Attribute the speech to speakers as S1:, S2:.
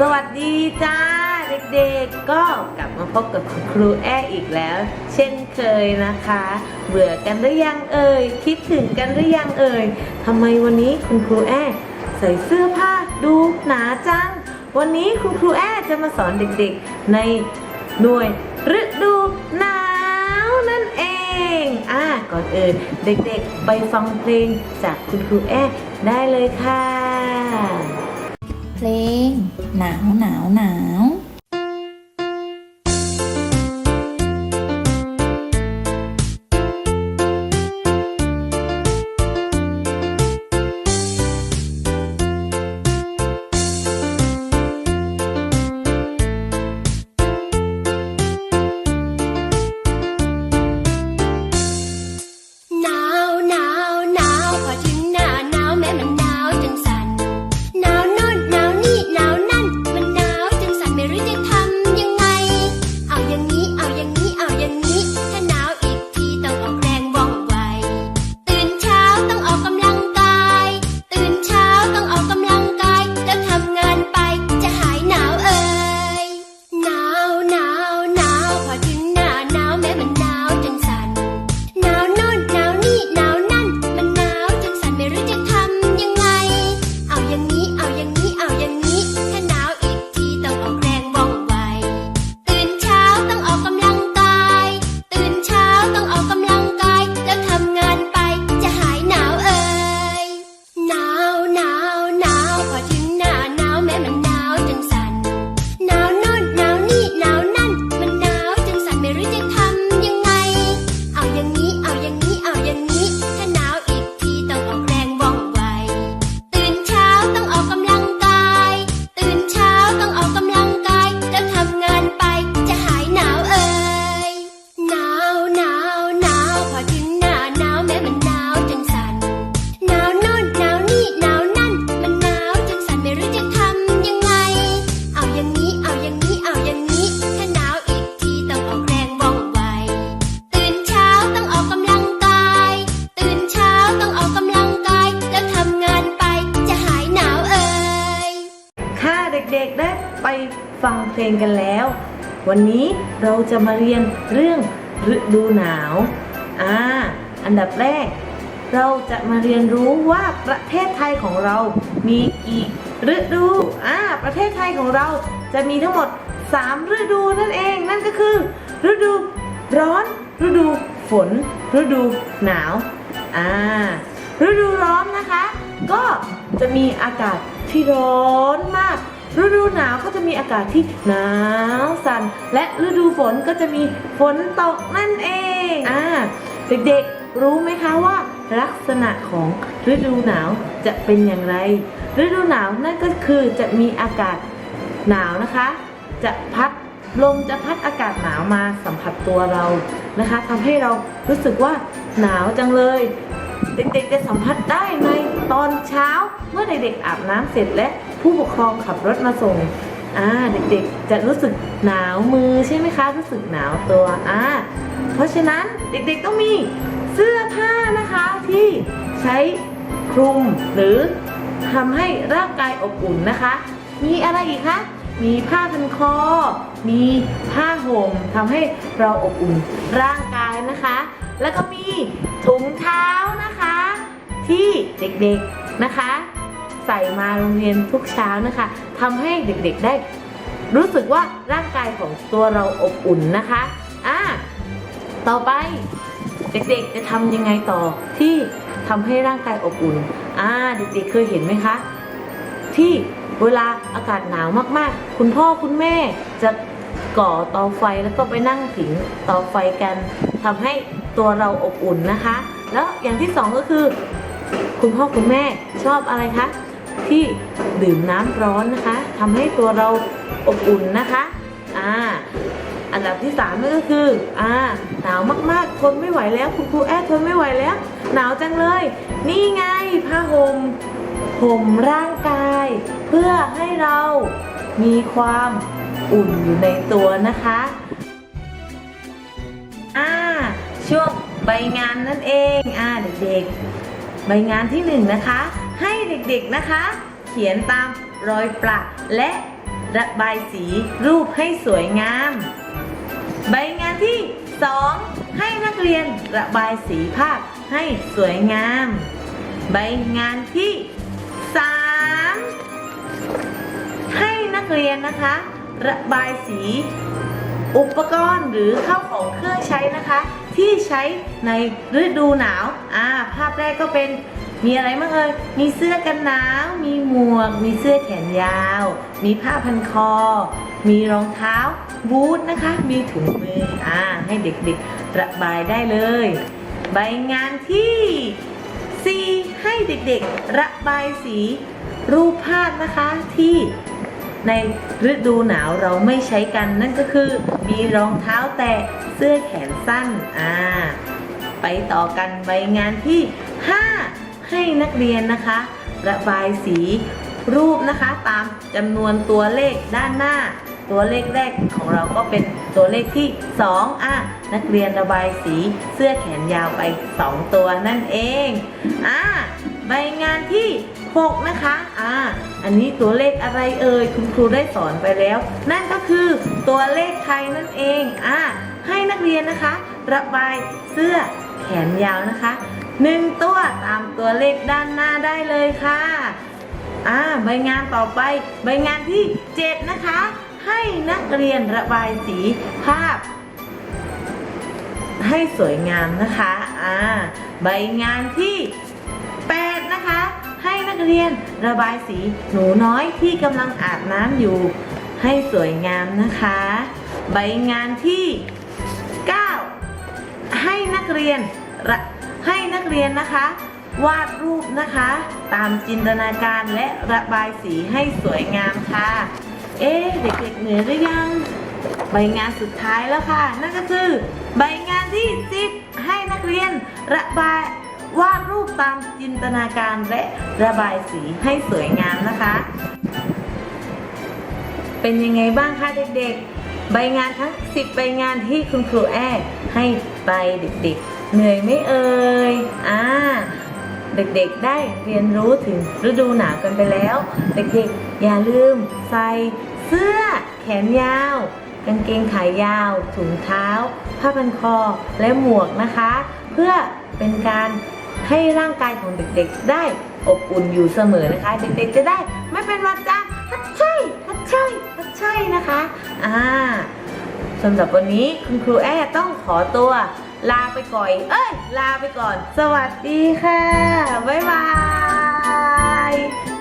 S1: สวัสดีจ้าเด็กๆ ก็กลับมาพบกับคุณครูแออีกแล้ว เช่นเคยนะคะ เบื่อกันหรือยังเอ่ยคิดถึงกันหรือยังเอ่ยทำไมวันนี้คุณครูแอใส่เสื้อผ้าดูหนาจัง วันนี้คุณครูแอจะมาสอนเด็กๆ ในหน่วยฤดูหนาวนั่นเองอ่าก่อนอื่นเด็กๆ ไปฟังเพลงจากคุณครูแอได้เลยค่ะ
S2: เพลง หนาวหนาวหนาว
S1: ด็กๆได้ไปฟังเพลงกันแล้ว วันนี้เราจะมาเรียนเรื่องฤดูหนาวอ่าอันดับแรก เราจะมาเรียนรู้ว่าประเทศไทยของเรามีกี่ฤดูอ่าประเทศไทยของเราจะมีทั้งหมด 3 ฤดูนั่นเอง นั่นก็คือ ฤดูร้อน ฤดูฝน ฤดูหนาวอ่าฤดูร้อนนะคะ ก็จะมีอากาศที่ร้อนมาก ฤดูหนาวก็จะมีอากาศที่หนาวสั่นและฤดูฝนก็จะมีฝนตกนั่นเองอ่าเด็กๆรู้ไหมคะว่า ลักษณะของฤดูหนาวจะเป็นอย่างไร ฤดูหนาวนั่นก็คือจะมีอากาศหนาวนะคะ จะพัดลมจะพัดอากาศหนาวมาสัมผัสตัวเรานะคะทำให้เรารู้สึกว่าหนาวจังเลย เด็กๆจะสัมผัสได้ใน ตอนเช้าเมื่อเด็กๆอาบน้ำเสร็จและผู้ปกครองขับรถมาส่งอ่าเด็กๆจะรู้สึกหนาวมือใช่ไหมคะรู้สึกหนาวตัวอ่าเพราะฉะนั้นเด็กๆต้องมีเสื้อผ้านะคะที่ใช้คลุมหรือทำให้ร่างกายอบอุ่นนะคะ มีอะไรอีกคะมีผ้าพันคอ มีผ้าห่มทำให้เราอบอุ่นร่างกายนะคะ แล้วก็มีถุงเท้านะคะ ที่เด็กๆนะคะ ใส่มาโรงเรียนทุกเช้านะคะทำให้เด็กๆได้ รู้สึกว่าร่างกายของตัวเราอบอุ่นนะคะอ่าต่อไปเด็กๆจะทำยังไงต่อที่ทำให้ร่างกายอบอุ่นอ่าเด็กๆเคยเห็นไหมคะ ที่เวลาอากาศหนาวมากๆ คุณพ่อคุณแม่จะก่อเตาไฟแล้วก็ไปนั่งผิงเตาไฟกันทำให้ตัวเราอบอุ่นนะคะ แล้วอย่างที่สองก็คือ คุณพ่อคุณแม่ชอบอะไรคะ ที่ดื่มน้ำร้อนนะคะ ทำให้ตัวเราอบอุ่นนะคะ อ่า อันดับที่สามนั่ก็คือ อ่า หนาวมากๆ ทนไม่ไหวแล้ว คุณครูแอดทนไม่ไหวแล้ว หนาวจังเลย นี่ไงผ้าห่มห่มร่างกาย เพื่อให้เรามีความอุ่นอยู่ในตัวนะคะ อ่า ช่วงใบงานนั่นเอง อ่าเด็กๆ ใบงานที่หนึ่งนะคะ ให้เด็กๆนะคะ เขียนตามรอยประและระบายสีรูปให้สวยงาม ใบงานที่ 2 ให้นักเรียนระบายสีภาพให้สวยงาม ใบงานที่ 3 ให้นักเรียนนะคะ ระบายสี อุปกรณ์หรือข้าวของเครื่องใช้นะคะ ที่ใช้ในฤดูหนาวอ่าภาพแรกก็เป็นมีอะไรบ้างเอ่ยมีเสื้อกันหนาว มีหมวก มีเสื้อแขนยาว มีผ้าพันคอ มีรองเท้าบูทนะคะ มีถุงมืออ่าให้เด็กๆระบายได้เลย ใบงานที่ 4 ให้เด็กๆ ระบายสีรูปภาพนะคะที่ ในฤดูหนาวเราไม่ใช้กัน นั่นก็คือ มีรองเท้าแตะเสื้อแขนสั้นอ่าไปต่อกันใบงานที่ 5 ให้นักเรียนนะคะ ระบายสีรูปนะคะ ตามจำนวนตัวเลขด้านหน้า ตัวเลขแรกของเราก็เป็นตัวเลขที่ 2 อะ นักเรียนระบายสีเสื้อแขนยาวไป 2 ตัวนั่นเอง อะใบงานที่ 6 นะคะ อะอันนี้ตัวเลขอะไรเอ่ย คุณครูได้สอนไปแล้ว นั่นก็คือตัวเลขไทยนั่นเอง อะให้นักเรียนนะคะ ระบายเสื้อแขนยาวนะคะหนึ่งตัวตามตัวเลขด้านหน้าได้เลยค่ะ อ่า ใบงานต่อไป ใบงานที่ 7 นะคะ ให้นักเรียนระบายสีภาพให้สวยงามนะคะ อ่า ใบงานที่8นะคะให้นั กเรียนระบายสีหนูน้อยที่กำลังอาบน้ำอยู่ ให้สวยงามนะคะ ใบงานที่ 9 ให้นักเรียนให้นักเรียนนะคะ วาดรูปนะคะ ตามจินตนาการและระบายสีให้สวยงามค่ะ เอ๊เด็กๆเหนื่อยหรือยัง ใบงานสุดท้ายแล้วค่ะ นั่นก็คือ ใบงานที่ 10 ให้นักเรียนระบาย วาดรูปตามจินตนาการและระบายสีให้สวยงามนะคะ เป็นยังไงบ้างคะเด็กๆ ใบงานทั้ง 10 ใบงานที่คุณครูแอดให้ไปเด็กๆ เหนื่อยไม่เอ่ยอ่าเด็กๆ ได้เรียนรู้ถึงฤดูหนาวกันไปแล้ว เด็กๆ อย่าลืมใส่เสื้อแขนยาวกางเกงขายาว ถุงเท้า ผ้าพันคอ และหมวกนะคะ เพื่อเป็นการ ให้ร่างกายของเด็กๆ ได้อบอุ่นอยู่เสมอนะคะ เด็กๆจะได้ไม่เป็นวัดจ้าฮัดใช่ฮัดใช่ฮัดใช่นะคะอ่าสำหรับวันนี้คุณครูแอ้ต้องขอตัว ลาไปก่อนเอ้ย ลาไปก่อน สวัสดีค่ะ บ๊ายบาย